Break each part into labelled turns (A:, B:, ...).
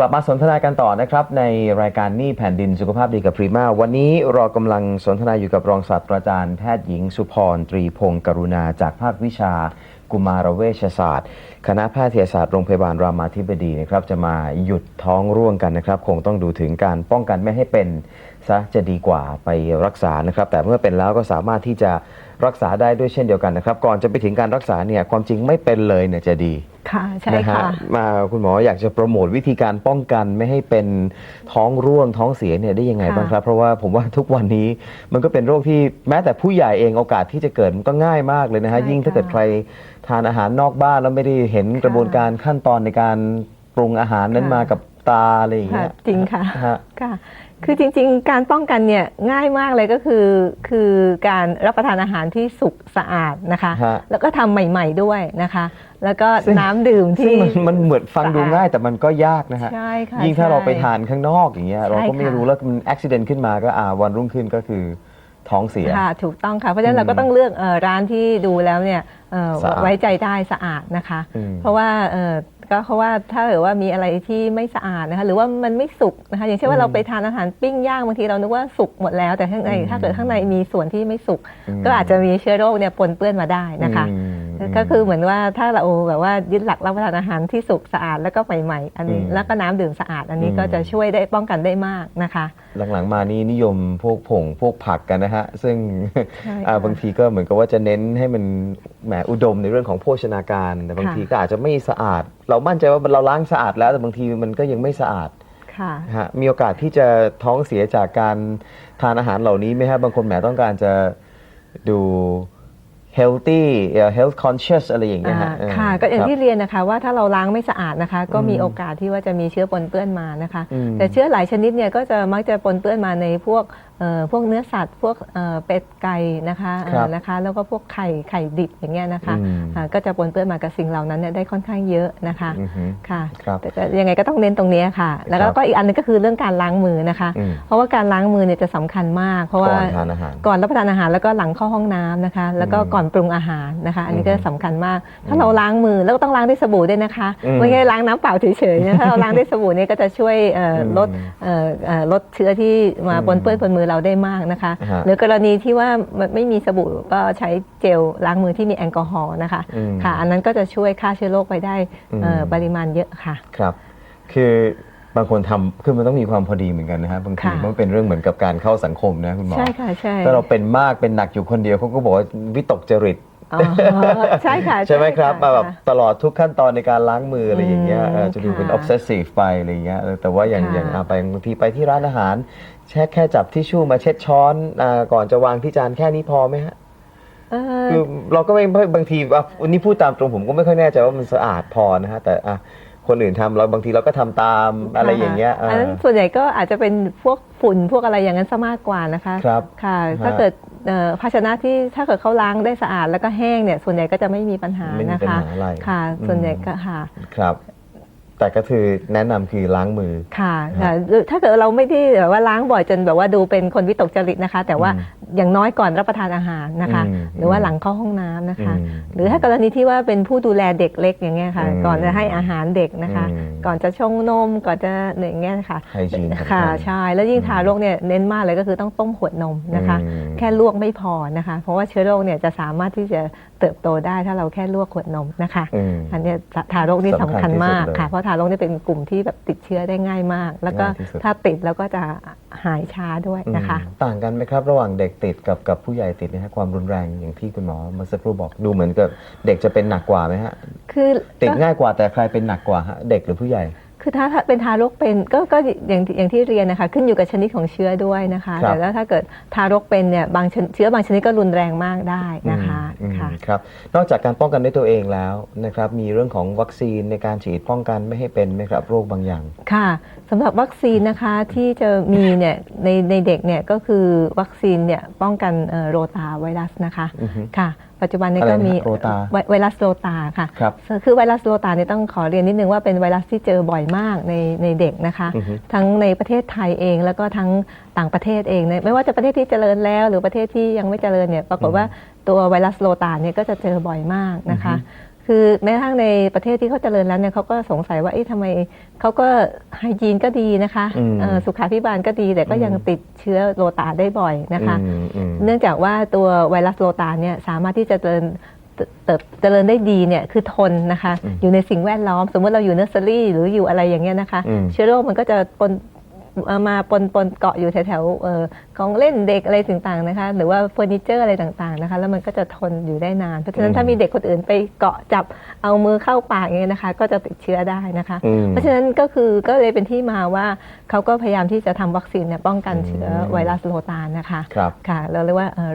A: กลับมาสนทนากันต่อนะครับ ในรายการนี่แผ่นดินสุขภาพดีกับพรีมาวันนี้เรากำลังสนทนาอยู่กับรองศาสตราจารย์แพทย์หญิงสุพรตรีพงศ์กรุณาจากภาควิชากุมารเวชศาสตร์ คณะแพทยศาสตร์โรงพยาบาลรามาธิบดีนะครับ จะมาหยุดท้องร่วงกันนะครับ คงต้องดูถึงการป้องกันไม่ให้เป็นซะจะดีกว่าไปรักษานะครับ แต่เมื่อเป็นแล้วก็สามารถที่จะ รักษาได้ด้วยเช่นเดียวกันนะครับ ก่อนจะไปถึงการรักษาเนี่ยความจริงไม่เป็นเลยเนี่ยจะดี
B: ค่ะใช่
A: นะฮะ
B: ค่ะ
A: มาคุณหมออยากจะโปรโมทวิธีการป้องกันไม่ให้เป็นท้องร่วงท้องเสียเนี่ยได้ยังไง
B: ค่ะ
A: บ้างครับ เพราะว่าผมว่าทุกวันนี้มันก็เป็นโรคที่แม้แต่ผู้ใหญ่เองโอกาสที่จะเกิดมันก็ง่ายมากเลยนะฮะ
B: ใช่
A: ยิ่งถ้า
B: ค่ะ
A: เกิดใครทานอาหารนอกบ้านแล้วไม่ได้เห็นกระบวนการขั้นตอนในการปรุงอาหารนั้น
B: ค่ะ
A: มากับตาอะไรอย่าง
B: ค่ะ
A: เงี้ย
B: จริงค่ะ
A: ฮะ
B: ค่ะ คือจริงๆ การป้องกันเนี่ยง่ายมากเลยก็คือ คือการรับประทานอาหารที่สุกสะอาดนะคะ
A: ฮะ
B: แล้วก็ทำใหม่ ๆด้วยนะคะ แล้วก็
A: ซึ่ง
B: น้ำดื่ม
A: ซึ่ง
B: ที่
A: มันมันเหมือนฟังดู
B: สะอาด
A: ง่ายแต่มันก็ยากนะฮะ
B: ใช่ค่ะ
A: ยิ่งถ้าเราไป
B: ใช่
A: ทานข้างนอกอย่างเงี้ยเราก็ไม่
B: ค่ะ
A: รู้แล้วมันอุบิเหตุขึ้นมาก็อ่าวันรุ่งขึ้นก็คือท้องเสีย
B: ค่ะถูกต้องค่ะ เพราะฉะนั้นเราก็ต้องเลือกเอ่อร้านที่ดูแล้วเนี่ยเอ่อ
A: สะอาด
B: ไว้ใจได้สะอาดนะคะ
A: อืม
B: เพราะว่าเอ่อ ก็เพราะว่าถ้าเกิดว่ามีอะไรที่ไม่สะอาดนะคะหรือว่ามันไม่สุกนะคะอย่างเช่นว่าเราไปทานอาหารปิ้งย่างบางทีเรานึกว่าสุกหมดแล้วแต่ข้างใน
A: อืม
B: ถ้าเกิดข้างในมีส่วนที่ไม่สุก
A: อืม
B: ก็อาจจะมีเชื้อโรคเนี่ยปนเปื้อนมาได้นะคะ
A: อืม
B: ก็คือเหมือนว่าถ้าเราแบบว่ายึดหลักรับประทานอาหารที่สุกสะอาดแล้วก็ใหม่ๆ อันนี้
A: อืม
B: แล้วก็น้ำดื่มสะอาด อันนี้
A: อืม
B: ก็จะช่วยได้ป้องกันได้มากนะคะ
A: หลังๆมานี่นิยมพวกผงพวกผักกันนะฮะ ซึ่ง
B: ใช่
A: อ่า
B: ค่ะ
A: บางทีก็เหมือนกับว่าจะเน้นให้มันแหมอุดมในเรื่องของโภชนาการแต่บาง
B: ค่ะ
A: ทีก็อาจจะไม่สะอาด เรามั่นใจว่าเราล้างสะอาดแล้วแต่บางทีมันก็ยังไม่สะอาด
B: ค่ะ
A: นะฮะมีโอกาสที่จะท้องเสียจากการทานอาหารเหล่านี้ไหมฮะบางคนแหมต้องการจะดู healthy เอ่อ health conscious อะไรอย่างเงี้ยฮะ
B: อ่า
A: เออ
B: ค่ะ ก็อย่าง
A: ครับ
B: ที่เรียนนะคะว่าถ้าเราล้างไม่สะอาดนะคะ ก็มี
A: อืม
B: โอกาสที่ว่าจะมีเชื้อปนเปื้อนมานะคะ
A: อืม
B: แต่เชื้อหลายชนิดเนี่ยก็จะมักจะปนเปื้อนมาในพวกเอ่อ พวกเนื้อสัตว์พวกเอ่อเป็ดไก่นะคะ
A: ครับ
B: เอ่อนะคะ แล้วก็พวกไข่ไข่ดิบอย่างเงี้ยนะคะ
A: อืม
B: อ่าก็จะปนเปื้อนมากับสิ่งเหล่านั้นเนี่ยได้ค่อนข้างเยอะนะคะ
A: อือฮึ
B: ค่ะ
A: ครับ
B: แต่ก็ยังไงก็ต้องเน้นตรงนี้ค่ะ แล้ว
A: ครับ
B: ก็อีกอันหนึงก็คือเรื่องการล้างมือนะคะ
A: อืม
B: เพราะว่าการล้างมือเนี่ยจะสำคัญมาก เพราะว่า
A: ก่อนทานอาหาร
B: ก่อนรับประทานอาหารแล้วก็หลังเข้าห้องน้ำนะคะ แล้วก็
A: อืม
B: ก่อนปรุงอาหารนะคะ อันนี้ก็
A: อืม
B: สำคัญมาก ถ้าเราล้างมือแล้วก็ต้องล้างด้วยสบู่ด้วยนะคะ
A: อืม
B: ไม่ใช่ล้างน้ำเปล่าเฉยๆนะถ้าเราล้างด้วยสบู่เนี่ยก็จะช่วยเอ่ออ
A: ม
B: ลดเอ่อเอ่อลดเชื้อที่มา
A: อืม
B: ปนเปื้อนบนมือเราได้มากนะคะ
A: ฮะ
B: หรือกรณีที่ว่ามันไม่มีสบู่ก็ใช้เจลล้างมือที่มีแอลกอฮอล์นะคะ
A: อืม
B: ค่ะ อันนั้นก็จะช่วยฆ่าเชื้อโรคไปได้เอ่ออ
A: ม
B: ปริมาณเยอะค่ะ
A: ครับ คือบางคนทำคือมันต้องมีความพอดีเหมือนกันนะฮะบางที
B: ค่ะ
A: มันเป็นเรื่องเหมือนกับการเข้าสังคมนะคุณหมอ
B: ใช่ค่ะใช่
A: ถ้าเราเป็นมากเป็นหนักอยู่คนเดียวเขาก็บอกว่าวิตกจริต
B: อ๋อใช่ค่ะ
A: ใช่ไหมครับะมาแบบ
B: ค่ะ
A: ตลอดทุกขั้นตอนในการล้างมืออะไรอย่างเงี้ย
B: อืม
A: เออจะดูเป็น
B: ค่ะ
A: obsessive ไปอะไรอย่างเงี้ยเออแต่ว่าอย่าง
B: ค่ะ
A: อย่างอะไปบางทีไปที่ร้านอาหารแค่แค่จับทิชชู่มาเช็ดช้อนอ่าก่อนจะวางที่จานแค่นี้พอไหมฮะ
B: เอ่อ
A: คือเราก็ไม่ไม่บางทีว่าวันนี้พูดตามตรงผมก็ไม่ค่อยแน่ใจว่ามันสะอาดพอนะฮะแต่อะคนอื่นทำเราบางทีเราก็ทำตามอะไรอย่างเงี้ยเออ
B: อันนั้นส่วนใหญ่ก็อาจจะเป็นพวกฝุ่นพวกอะไรอย่างนั้นซะมากกว่านะคะ
A: ครับ
B: ค่ะ
A: ฮะ
B: ถ้าเกิดเอ่อ ภาชนะที่ถ้าเกิดเขาล้างได้สะอาดแล้วก็แห้งเนี่ยส่วนใหญ่ก็จะไม่มีปัญหา
A: ไม่มี
B: นะ
A: ปัญ
B: คะ
A: หาอะไร
B: ค่ะ ส่วนใหญ่
A: อืม
B: ก็ค่ะ
A: ครับ แต่ก็คือแนะนำคือล้างมือ
B: ค่ะค่ะหรือถ้าเกิดเราไม่ได้แบบว่าล้างบ่อยจนแบบว่าดูเป็นคนวิตกจริตนะคะ แต่ว่า
A: อืม
B: อย่างน้อยก่อนรับประทานอาหารนะคะ
A: อืม
B: หรือว่าหลังเข้าห้องน้ำนะคะ
A: อืม
B: หรือถ้ากรณีที่ว่าเป็นผู้ดูแลเด็กเล็กอย่างเงี้ยค่ะ
A: อืม
B: ก่อนจะให้อาหารเด็กนะคะ
A: อืม
B: ก่อนจะชงนมก่อนจะอย่างเงี้ยค่ะ
A: ไฮจีนสำคัญ
B: ค่ะใช่แล้วยิ่งทารกเนี่ยเน้นมากเลยก็คือต้องต้มขวดนมนะคะ
A: อืม
B: แค่ลวกไม่พอนะคะ เพราะว่าเชื้อโรคเนี่ยจะสามารถที่จะเติบโตได้ถ้าเราแค่ลวกขวดนมนะคะ
A: อืม
B: อันเนี้ยทารกนี่สำคัญมาก
A: สำคัญที่สุดเลย
B: ค่ะ เพราะทารกนี่เป็นกลุ่มที่แบบติดเชื้อได้ง่ายมาก แล้วก็
A: ง่ายที่สุด
B: ถ้าติดแล้วก็จะหายช้าด้วยนะคะ
A: อืมต่างกันไหมครับ ระหว่างเด็กติดกับกับผู้ใหญ่ติดนะฮะความรุนแรงอย่างที่คุณหมอเมื่อสักครู่บอกดูเหมือนกับเด็กจะเป็นหนักกว่าไหมฮะ
B: คือ
A: ติด
B: ก็
A: ง่ายกว่าแต่ใครเป็นหนักกว่าฮะเด็กหรือผู้ใหญ่
B: คือถ้าถ้าเป็นทารกเป็นก็ก็อย่างอย่างที่เรียนนะคะ ขึ้นอยู่กับชนิดของเชื้อด้วยนะคะ
A: ครับ
B: แต่แล้วถ้าเกิดทารกเป็นเนี่ยบางชนิดเชื้อบางชนิดก็รุนแรงมากได้นะคะ
A: อืม
B: ค่ะ
A: ครับ นอกจากการป้องกันด้วยตัวเองแล้วนะครับ มีเรื่องของวัคซีนในการฉีดป้องกันไม่ให้เป็นไหมครับโรคบางอย่าง
B: ค่ะสำหรับวัคซีนนะคะที่จะมีเนี่ยในในเด็กเนี่ยก็คือวัคซีนเนี่ยป้องกันเอ่อโรตาไวรัสนะคะ
A: อือฮึ
B: ค่ะ ปัจจุบันนี้
A: อะไร
B: ก็
A: นะ
B: มี
A: โรตา
B: ไวไวรัสโรตาค่ะ
A: ครับ
B: คือไวรัสโรตาเนี่ยต้องขอเรียนนิดนึงว่าเป็นไวรัสที่เจอบ่อยมากในในเด็กนะคะ
A: อือฮึ
B: ทั้งในประเทศไทยเองแล้วก็ทั้งต่างประเทศเองเนี่ยไม่ว่าจะประเทศที่เจริญแล้ว หรือประเทศที่ยังไม่เจริญเนี่ยปรากฏว่าตัวไวรัสโรตาเนี่ยก็จะเจอบ่อยมากนะคะ
A: อือฮึ
B: คือแม้กระทั่งในประเทศที่เขาเจริญแล้วเนี่ยเขาก็สงสัยว่าเอ๊ะทำไมเขาก็ไฮจีนก็ดีนะคะ
A: อืม
B: เอ่อสุขาพิบาลก็ดีแต่ก็ยัง
A: อืม
B: ติดเชื้อโรตาได้บ่อยนะคะ
A: อืมอืม
B: เนื่องจากว่าตัวไวรัสโรตาเนี่ยสามารถที่จะเจริญเติบเติบเจริญได้ดีเนี่ยคือทนนะคะ
A: อืม
B: อยู่ในสิ่งแวดล้อม สมมติเราอยู่เนอร์เซอรี่หรืออยู่อะไรอย่างเงี้ยนะคะ
A: อืม
B: เชื้อโรคมันก็จะปนเอ่อมาปนปนเกาะอยู่แถวๆเอ่อ ของเล่นเด็กอะไรต่างๆนะคะ หรือว่าเฟอร์นิเจอร์อะไรต่างๆนะคะ แล้วมันก็จะทนอยู่ได้นาน เพราะฉะนั้นถ้ามีเด็กคนอื่นไปเกาะจับเอามือเข้าปากอย่างเงี้ยนะคะ ก็จะติดเชื้อได้นะคะ
A: อืม
B: เพราะฉะนั้นก็คือก็เลยเป็นที่มาว่าเขาก็พยายามที่จะทำวัคซีนเนี่ยป้องกันเชื้อ
A: อืม
B: ไวรัสโรตานะคะ
A: ครับ
B: ค่ะเราเรียกว่าเอ่อ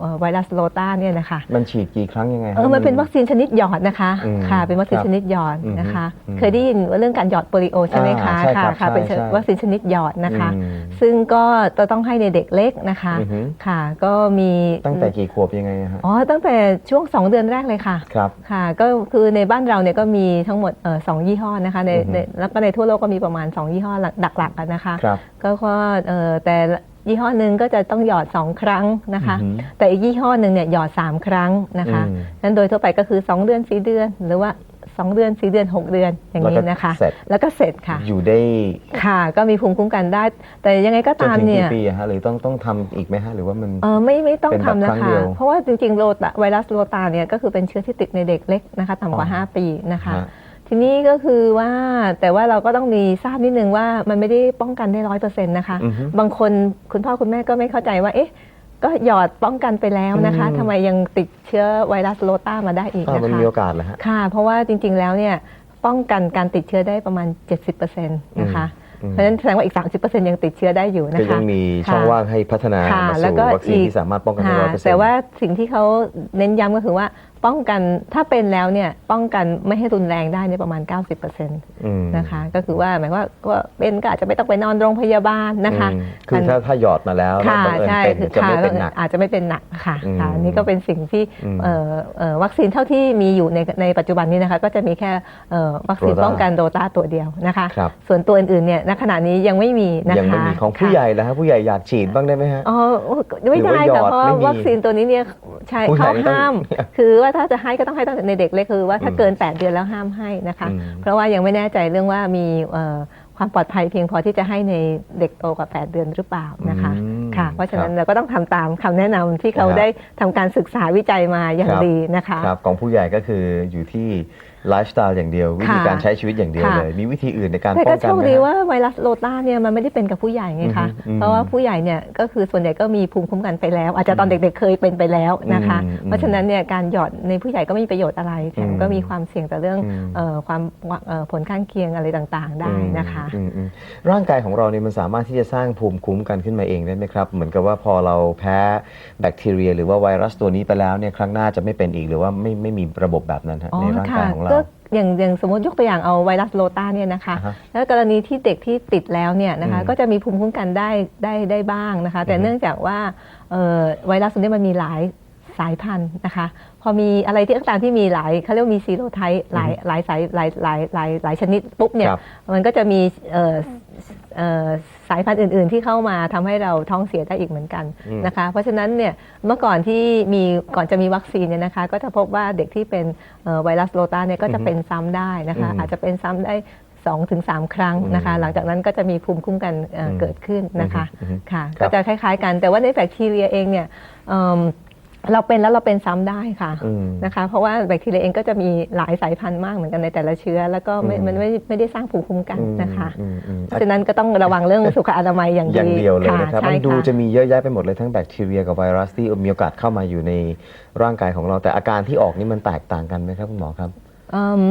B: เอ่อไวรัสโรตาเนี่ยนะคะ
A: มันฉีดกี่ครั้งยังไง
B: เออมันเป็นวัคซีนชนิดหยอดนะคะ
A: อืม
B: ค่ะ เป็นวัคซีน
A: ครับ
B: ชนิดหยอดนะคะ
A: อืม
B: เคยได้ยินว่าเรื่องการหยอดโปลิโอใช่ไหมคะ
A: อ่าใช่ครับ
B: ค่ะ
A: ใช่
B: เป็น
A: ใช่
B: วัคซีนชนิดหยอดนะคะ
A: อืม
B: ซึ่งก็จะต้องให้ในเด็กเล็กนะคะ
A: อือฮึ
B: ค่ะ ก็มี
A: ตั้งแต่กี่ขวบยังไงฮะ
B: อ๋อตั้งแต่ช่วง2เดือนแรกเลยค่ะ
A: ครับ
B: ค่ะก็คือในบ้านเราเนี่ยก็มีทั้งหมดเอ่อสองยี่ห้อนะคะใน
A: อือฮึ
B: ในแล้วก็ในทั่วโลกก็มีประมาณ 2 ยี่ห้อหลักๆกันนะคะ
A: ครับ
B: ก็ก็เอ่อแต่ละยี่ห้อหนึ่งก็จะต้องหยอด 2 ครั้งนะคะ
A: อือฮึ
B: แต่อีกยี่ห้อหนึ่งเนี่ยหยอด 3 ครั้งนะคะ
A: อืม
B: นั้นโดยทั่วไปก็คือ 2 เดือน 4 เดือน หรือว่า 2เดือน4เดือน6เดือนอย่างนี้นะคะ
A: แล้วก็เสร็จ
B: แล้วก็เสร็จค่ะ
A: อยู่ได้
B: ค่ะ ก็มีภูมิคุ้มกันได้ แต่ยังไงก็
A: จน
B: ตาม
A: ถึง
B: เนี่
A: กี่
B: ย
A: ปีอะฮะหรือต้องต้องทำอีกไหมฮะหรือว่ามัน
B: เออไม่ไม่ต้อง
A: เป็นแบบ
B: ทำนะ
A: ครั้ง
B: คะ
A: เดียว
B: เพราะว่าจริงๆโรตาไวรัสโรตาเนี่ยก็คือเป็นเชื้อที่ติดในเด็กเล็กนะคะต่ำกว่า
A: อ๋อ
B: 5ปีนะคะ
A: ฮะ
B: ทีนี้ก็คือว่าแต่ว่าเราก็ต้องมีทราบนิดนึงว่ามันไม่ได้ป้องกันได้ร้อยเปอร์เซ็นต์นะคะ
A: อือฮึ
B: บางคนคุณพ่อคุณแม่ก็ไม่เข้าใจว่าเอ๊ะ ก็หยอดป้องกันไปแล้วนะคะ
A: อืม
B: ทำไมยังติดเชื้อไวรัสโรตามาได้อีก
A: อ้าว
B: นะ
A: มัน
B: คะ
A: มีโอกาสเหรอฮะ
B: ค่ะ เพราะว่าจริง ๆ แล้วเนี่ยป้องกันการติดเชื้อได้ประมาณ 70%นะคะ
A: อืม
B: เพราะฉะนั้นแสดงว่าอีก 30%ยังติดเชื้อได้อยู่นะ
A: ก็ยั
B: คะ
A: งมีช่อง
B: ค่ะ
A: ว่างให้พัฒนา
B: ค่ะ
A: มา
B: แล้ว
A: สู่
B: ก็
A: วัคซีน
B: อีก
A: ที่สามารถป้องกันได้
B: ค่ะ
A: ร้อยเปอร์เซ็นต์
B: แต่ว่าสิ่งที่เขาเน้นย้ำก็คือว่า ป้องกันถ้าเป็นแล้วเนี่ยป้องกันไม่ให้รุนแรงได้เนี่ยประมาณ 90%นะคะ ก็คือว่าหมายว่าก็เป็นก็อาจจะไม่ต้องไปนอนโรงพยาบาลนะคะ
A: อืมคือถ้าถ้าหยอดมาแล้วแล้ว
B: ค่ะ
A: บังเอิญ
B: ใช่
A: เป็น
B: คือ
A: จะ
B: ค่ะ
A: ไม่เป็นหนัก
B: อาจจะไม่เป็นหนักค่ะ
A: อืม
B: ค่ะอันนี่ก็เป็นสิ่งที่
A: อืม
B: เอ่อเอ่อวัคซีนเท่าที่มีอยู่ในในปัจจุบันนี้นะคะก็จะมีแค่เอ่อวัคซีน
A: โรต้า
B: ป้องกันโรตาตัวเดียวนะคะ
A: ครับ
B: ส่วนตัวอื่นๆเนี่ยณขณะนี้ยังไม่มีนะคะ
A: ยังไม่มีของผู้
B: ค่ะ
A: ใหญ่แล้วฮะผู้ใหญ่อยากฉีดบ้างได้ไหมฮะ
B: อ๋อไม่ได้
A: หรือว่าหยอด
B: ค่ะเพราะว่า
A: ไม่มี
B: วัคซีนตัวนี้เนี่ยใช่
A: ผู้ใหญ่
B: เขา
A: นี่ต้อง
B: ห้าม คือว่าถ้าจะให้ก็ต้องให้ตั้งแต่ในเด็กเล็กคือว่าถ้า
A: อืม
B: เกิน 8 เดือนแล้วห้ามให้นะคะ
A: อืม
B: เพราะว่ายังไม่แน่ใจเรื่องว่ามีเอ่อความปลอดภัยเพียงพอที่จะให้ในเด็กโตกว่า 8 เดือนหรือเปล่านะคะ
A: อืม
B: ค่ะ เพราะฉะนั้น
A: ครับ
B: เราก็ต้องทำตามคำแนะนำที่เขา
A: ครับ
B: ได้ทำการศึกษาวิจัยมาอย่าง
A: ครับ
B: ดีนะคะ
A: ครับของผู้ใหญ่ก็คืออยู่ที่ ไลฟ์สไตล์อย่างเดียว วิธี
B: ค่ะ
A: การใช้ชีวิตอย่างเดียว
B: ค่ะ
A: เลย มีวิธีอื่นในการ
B: แต่
A: ป้
B: ก็
A: อง
B: โช
A: กัน
B: ค
A: ไหม
B: ดี
A: ฮะ
B: ว่าไวรัสโรตาเนี่ยมันไม่ได้เป็นกับผู้ใหญ่ไงคะ
A: อืมอืม
B: เพราะว่าผู้ใหญ่เนี่ยก็คือส่วนใหญ่ก็มีภูมิคุ้มกันไปแล้ว อาจจะตอนเด็กๆเคยเป็นไปแล้วนะคะ
A: อืมอืม
B: เพราะฉะนั้นเนี่ยการหยอดในผู้ใหญ่ก็ไม่มีประโยชน์อะไรแถม
A: อืม
B: ก็มีความเสี่ยงต่อเรื่อง
A: อืม
B: เอ่อความเอ่อผลข้างเคียงอะไรต่างๆ ได้นะคะ
A: อืมอืมร่างกายของเราเนี่ยมันสามารถที่จะสร้างภูมิคุ้มกันขึ้นมาเองได้ไหมครับเหมือนกับว่าพอเราแพ้แบคทีเรีย หรือว่าไวรัสตัวนี้ไปแล้วเนี่ยครั้งหน้าจะไม่เป็นอีกหรือว่าไม่ไม่มีระบบแบบนั้นฮะ
B: อ๋อ
A: ในร่าง
B: ค่ะ
A: กายของเรา
B: ก็อย่างอย่างสมมติยกตัวอย่างเอาไวรัสโรตาเนี่ยนะคะ
A: อ่าฮะ
B: แล้วกรณีที่เด็กที่ติดแล้วเนี่ยนะคะ
A: อืม
B: ก็จะมีภูมิคุ้มกันได้ได้ได้บ้างนะคะ แต่
A: อือฮึ
B: เนื่องจากว่าเอ่อไวรัสตัวนี้มันมีหลาย สายพันธุ์นะคะ พอมีอะไรที่ต่างๆที่มีหลายเขาเรียกว่ามีซีโรไทป์หลายหลายสายหลายหลายหลายหลายชนิดปุ๊บเนี่ย
A: ครับ
B: มันก็จะมีเอ่อเอ่อสายพันธุ์อื่น ๆ ที่เข้ามาทำให้เราท้องเสียได้อีกเหมือนกัน
A: อืม
B: นะคะ เพราะฉะนั้นเนี่ยเมื่อก่อนที่มีก่อนจะมีวัคซีนเนี่ยนะคะ ก็จะพบว่าเด็กที่เป็นเอ่อไวรัสโรตาเนี่ยก็จะเป็นซ้ำได้นะคะ
A: อืม
B: อาจจะเป็นซ้ำได้2-3ถึงครั้งนะคะ
A: อืม
B: หลังจากนั้นก็จะมีภูมิคุ้มกันเอ่ออ
A: ม
B: เกิดขึ้นนะคะ
A: อืมอืม
B: ค่ะ
A: ครั
B: ก็
A: บ
B: จะคล้ายๆกันแต่ว่าในแบคทีเรียเองเนี่ยเอิ่ม เราเป็นแล้วเราเป็นซ้ำได้ค่ะ
A: อืม
B: นะคะ เพราะว่าแบคทีเรียเองก็จะมีหลายสายพันธุ์มากเหมือนกันในแต่ละเชื้อ แล้วก็ไม่
A: อืม
B: มันไม่ไม่ได้สร้างภูมิคุ้มกันนะคะ
A: อืมอืม
B: เพราะฉะนั้นก็ต้องระวังเรื่องสุขอนามัยอย่าง
A: อย่าง
B: ดี
A: เดียวเลยนะครับ
B: ใช่
A: มันดู
B: ค่ะ
A: จะมีเยอะแยะไปหมดเลยทั้งแบคทีเรียกับไวรัสที่มีโอกาสเข้ามาอยู่ในร่างกายของเราแต่อาการที่ออกนี่มันแตกต่างกันไหมครับคุณหมอครับ
B: เอิ่ม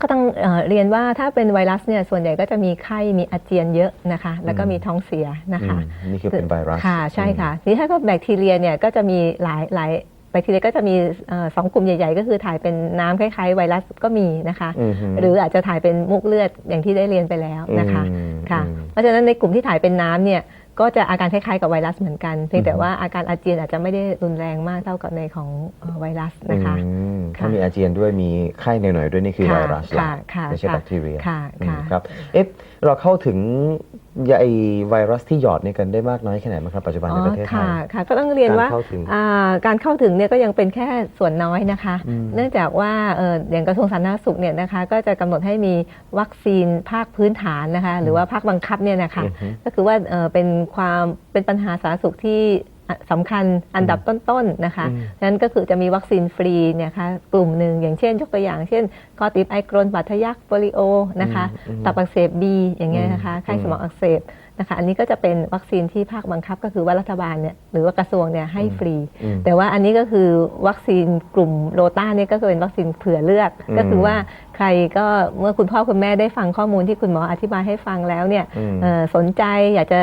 B: ก็ต้องเอ่อเรียนว่าถ้าเป็นไวรัสเนี่ยส่วนใหญ่ก็จะมีไข้มีอาเจียนเยอะนะคะ แล้วก็มีท้องเสียนะคะ
A: อืมนี่คือเป็นไวรัส
B: ค่ะใช่ค่ะทีนี้ถ้าก็แบคทีเรียเนี่ยก็จะมีหลายหลายแบคทีเรียก็จะมีเอ่อสองกลุ่มใหญ่ ๆ ก็คือถ่ายเป็นน้ำคล้ายๆไวรัสก็มีนะคะ
A: อืมฮึ
B: หรืออาจจะถ่ายเป็นมุกเลือดอย่างที่ได้เรียนไปแล้วนะคะ
A: อืม
B: ค่ะ
A: อืม
B: เพราะฉะนั้นในกลุ่มที่ถ่ายเป็นน้ำเนี่ย ก็จะอาการคล้ายๆกับไวรัสเหมือนกันเพียงแต่ว่าอาการอาเจียนอาจจะไม่ได้รุนแรงมากเท่ากับในของเอ่อไวรัสนะคะ
A: อืม
B: ค่ะ
A: ถ้ามีอาเจียนด้วยมีไข้หน่อยๆด้วยนี่คือ
B: ค่ะ
A: ไวรัสละ
B: ค่ะค่ะ
A: ไม่ใช่
B: ค่ะ
A: แบคทีเรีย
B: ค่ะ
A: อืม
B: ค่ะ
A: ครับเอ๊ะเราเข้าถึง ยาไอไวรัสที่หยอดเนี่ยกันได้มากน้อยแค่ไหนบ้างครับปัจจุบันในประเทศไท
B: ค่ะ
A: ย
B: ค่ะ ก็ต้องเรียนว่า
A: การเข้าถึง
B: อ่าการเข้าถึงเนี่ยก็ยังเป็นแค่ส่วนน้อยนะคะ
A: อืม
B: เนื่องจากว่าเอ่ออย่างกระทรวงสาธารณสุขเนี่ยนะคะ ก็จะกำหนดให้มีวัคซีนภาคพื้นฐานนะคะ หรือว่าภาคบังคับเนี่ยนะคะ
A: อือฮึ
B: ก็คือว่าเอ่อเป็นความเป็นปัญหาสาธารณสุขที่อะ สำคัญอันดับต้นๆนะคะ
A: อืม
B: ฉะนั้นก็คือจะมีวัคซีนฟรีเนี่ยค่ะกลุ่มหนึ่งอย่างเช่น ยกตัวอย่าง เช่นกอติดไอกรนบาดทะยักโปลิโอนะคะ
A: อืม
B: ตับอักเสบบีอย่างเงี้ยนะคะ
A: อืม
B: ไข้สมองอักเสบ นะคะอันนี้ก็จะเป็นวัคซีนที่ภาคบังคับก็คือว่ารัฐบาลเนี่ยหรือว่ากระทรวงเนี่ยให้ฟรี
A: อืม
B: แต่ว่าอันนี้ก็คือวัคซีนกลุ่มโรต้าเนี่ยก็คือเป็นวัคซีนเผื่อเลือก
A: อืม
B: ก็คือว่าใครก็เมื่อคุณพ่อคุณแม่ได้ฟังข้อมูลที่คุณหมออธิบายให้ฟังแล้วเนี่ย
A: อืม
B: เอ่อสนใจอยากจะ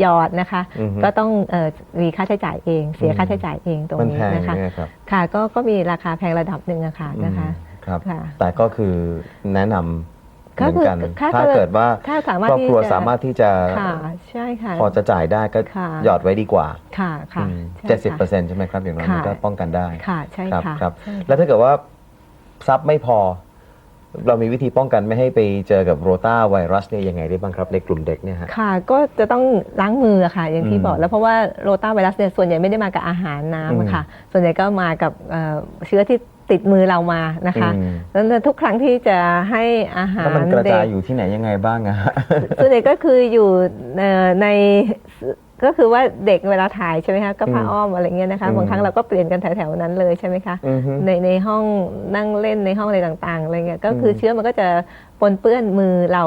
B: หยอดนะคะ
A: อือฮึ
B: ก็ต้องเอ่อมีค่าใช้จ่ายเอง เสียค่าใช้จ่ายเองตรง
A: มัน
B: นี้
A: แพง
B: นะคะ
A: ไหมครับ
B: ค่ะก็ก็มีราคาแพงระดับหนึ่งอะค่ะนะคะ
A: อืมครับ
B: ค่ะ
A: แต่ก็คือแนะนำ เห
B: ก็
A: มือนกัน
B: คือถ้า
A: ถ้าเกิดว่า
B: ถ้าสามารถ
A: ครอบครัว
B: ที่จะ
A: สามารถที่จะ
B: ค่ะใช่ค่ะ
A: พอจะจ่ายได้ก็
B: ค่ะ
A: หยอดไว้ดีกว่า
B: ค่ะค่ะใช่
A: เจ็ดสิบ
B: ค่ะ
A: เปอร์เซ็นต์ใช่ไหมครับ อย่างน้อยมัน
B: ค่ะ
A: ก็ป้องกันได้
B: ค่ะใช่
A: ครับ
B: ค่ะ
A: ครับ
B: ใช่
A: แล้วถ้าเกิดว่าทรัพย์ไม่พอ เรามีวิธีป้องกันไม่ให้ไปเจอกับโรตาไวรัสเนี่ยยังไงได้บ้างครับในกลุ่มเด็กเนี่ยฮะ
B: ค่ะ ก็จะต้องล้างมืออะค่ะ อย่างที่
A: อืม
B: บอกแล้วเพราะว่าโรตาไวรัสเนี่ยส่วนใหญ่ไม่ได้มากับอาหารน้ำอะค่ะ ส่วนใหญ่ก็มากับเอ่อเชื้อที่ ติดมือเรามานะคะ
A: อืม
B: แล้วทุกครั้งที่จะให้อาหาร
A: แล้วมันกระ
B: เด็
A: จาย
B: ก
A: อยู่ที่ไหนยังไงบ้างอะฮะ
B: ส่วนใหญ่ก็คืออยู่เอ่อในก็คือว่าเด็กเวลาถ่ายใช่ไหมคะก็ผ้า
A: อืม
B: อ้อมอะไรเงี้ยนะคะ
A: อืม
B: บางครั้งเราก็เปลี่ยนกันแถวๆนั้นเลยใช่ไหมคะ
A: อือฮึ
B: ในในห้องนั่งเล่นในห้องอะไรต่างๆอะไรเงี้ยก็คืออ
A: ม
B: เชื้อมันก็จะป นเปื้อนมือเรา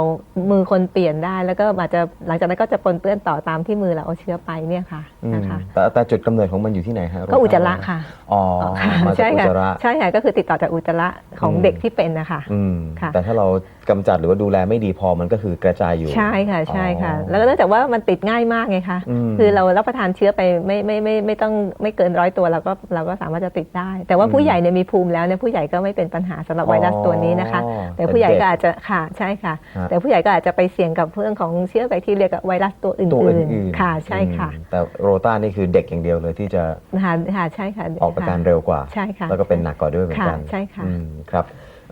B: มือคนเปลี่ยนได้ แล้วก็อาจจะหลังจากนั้นก็จะปนเปื้อนต่อตามที่มือเราเอาเชื้อไปเนี่ยค่ะ
A: อืม
B: นะคะ
A: แต่แต่จุดกำเนิดของมันอยู่ที่ไหนฮะ
B: ก็อุจจาระค่ะ
A: อ๋อ
B: ค่ะ
A: มาจาก
B: ใช่
A: อุจ
B: ค่ะ
A: จาระ
B: ใช่ค่ะก็คือติดต่อจากอุจจาระของ
A: อืม
B: เด็กที่เป็นนะคะ
A: อืม
B: ค่ะ
A: แต่ถ้าเรากำจัดหรือว่าดูแลไม่ดีพอมันก็คือกระจายอยู่
B: ใช่ค่ะใช่ค่ะ
A: อ๋อ
B: แล้วก็เนื่องจากว่ามันติดง่ายมากไงคะ
A: อืม
B: คือเรารับประทานเชื้อไปไม่ไม่ไม่ไม่ต้องไม่เกินร้อยตัวเราก็เราก็สามารถจะติดได้ แต่ว่าผู้ใหญ่เนี่ยมีภูมิแล้วเนี่ยผู้ใหญ่ก็ไม่เป็นปัญหาสำหรับไวรัสตัวนี้นะคะ
A: อ๋อ
B: แต่ผู้ใหญ่
A: แต่เด็ก
B: ก็อาจจะค่ะใช่ค่ะ
A: ฮะ
B: แต่ผู้ใหญ่ก็อาจจะไปเสี่ยงกับเรื่องของเชื้อแบคทีเรียกับไวรัสตัวอื่
A: ตัวอื่
B: น
A: น
B: ๆ ค่ะใช่ค่ะ
A: อืมแต่โรต้านี่คือเด็กอย่างเดียวเลยที่จะ
B: ค่ะค่ะใช่ค่ะ
A: ออกอาการเร็วกว่า
B: ใช่ค่ะ
A: แล้วก็เป็นหนักกว่าด้วยเหมือนกัน
B: ค่ะใช่ค่ะ
A: อืมครับ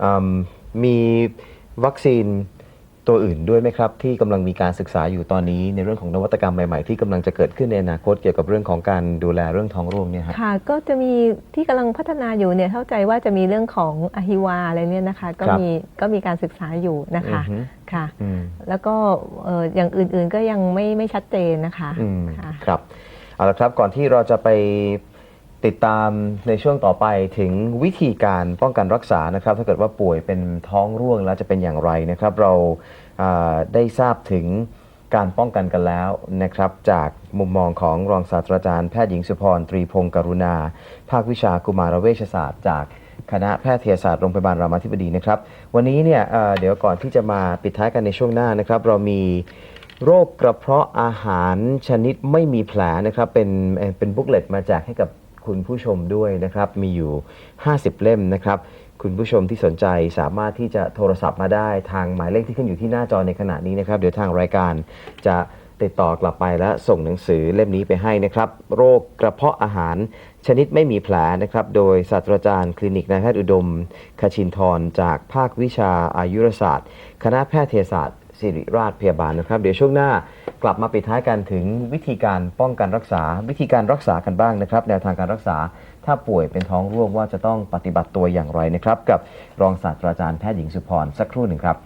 A: อืมมีวัคซีน ตัวอื่นด้วยไหมครับ ที่กำลังมีการศึกษาอยู่ตอนนี้ ในเรื่องของนวัตกรรมใหม่ๆ ที่กำลังจะเกิดขึ้นในอนาคตเกี่ยวกับเรื่องของการดูแลเรื่องท้องร่วงเนี่ยฮะ
B: ค่ะก็จะมีที่กำลังพัฒนาอยู่เนี่ยเข้าใจว่าจะมีเรื่องของอะฮิวาอะไรเนี่ยนะคะ ก็
A: ครับ
B: มีก็มีการศึกษาอยู่นะคะ
A: อือฮึ
B: ค่ะ
A: อืม
B: แล้วก็เอ่ออย่างอื่นๆก็ยังไม่ไม่ชัดเจนนะคะ
A: อืม
B: ค่ะ
A: ครับเอาละครับก่อนที่เราจะไป ติดตามในช่วงต่อไปถึงวิธีการป้องกันรักษานะครับ ถ้าเกิดว่าป่วยเป็นท้องร่วงแล้วจะเป็นอย่างไรนะครับ เราอ่าได้ทราบถึงการป้องกันกันแล้วนะครับ จากมุมมองของรองศาสตราจารย์แพทย์หญิงสุพรตรีพงศ์กรุณา ภาควิชากุมารเวชศาสตร์ จากคณะแพทยศาสตร์โรงพยาบาลรามาธิบดีนะครับ วันนี้เนี่ยเเดี๋ยวก่อนที่จะมาปิดท้ายกันในช่วงหน้านะครับ เรามีโรคกระเพาะอาหารชนิดไม่มีแผลนะครับ เป็นเอ่อเป็นบุ๊กเลตมาแจกให้กับ คุณผู้ชมด้วยนะครับ มีอยู่ 50 เล่มนะครับ คุณผู้ชมที่สนใจสามารถที่จะโทรศัพท์มาได้ทางหมายเลขที่ขึ้นอยู่ที่หน้าจอในขณะนี้นะครับ เดี๋ยวทางรายการจะติดต่อกลับไปและส่งหนังสือเล่มนี้ไปให้นะครับ โรคกระเพาะอาหารชนิดไม่มีแผลนะครับ โดยศาสตราจารย์คลินิกนายแพทย์อุดม คชินทร์จากภาควิชาอายุรศาสตร์ คณะแพทยศาสตร์ สิริราชพยาบาลนะครับ เดี๋ยวช่วงหน้ากลับมาปิดท้ายกันถึงวิธีการป้องกันรักษา วิธีการรักษากันบ้างนะครับ แนวทางการรักษาถ้าป่วยเป็นท้องร่วงว่าจะต้องปฏิบัติตัวอย่างไรนะครับ กับรองศาสตราจารย์แพทย์หญิงสุพรสักครู่หนึ่งครับ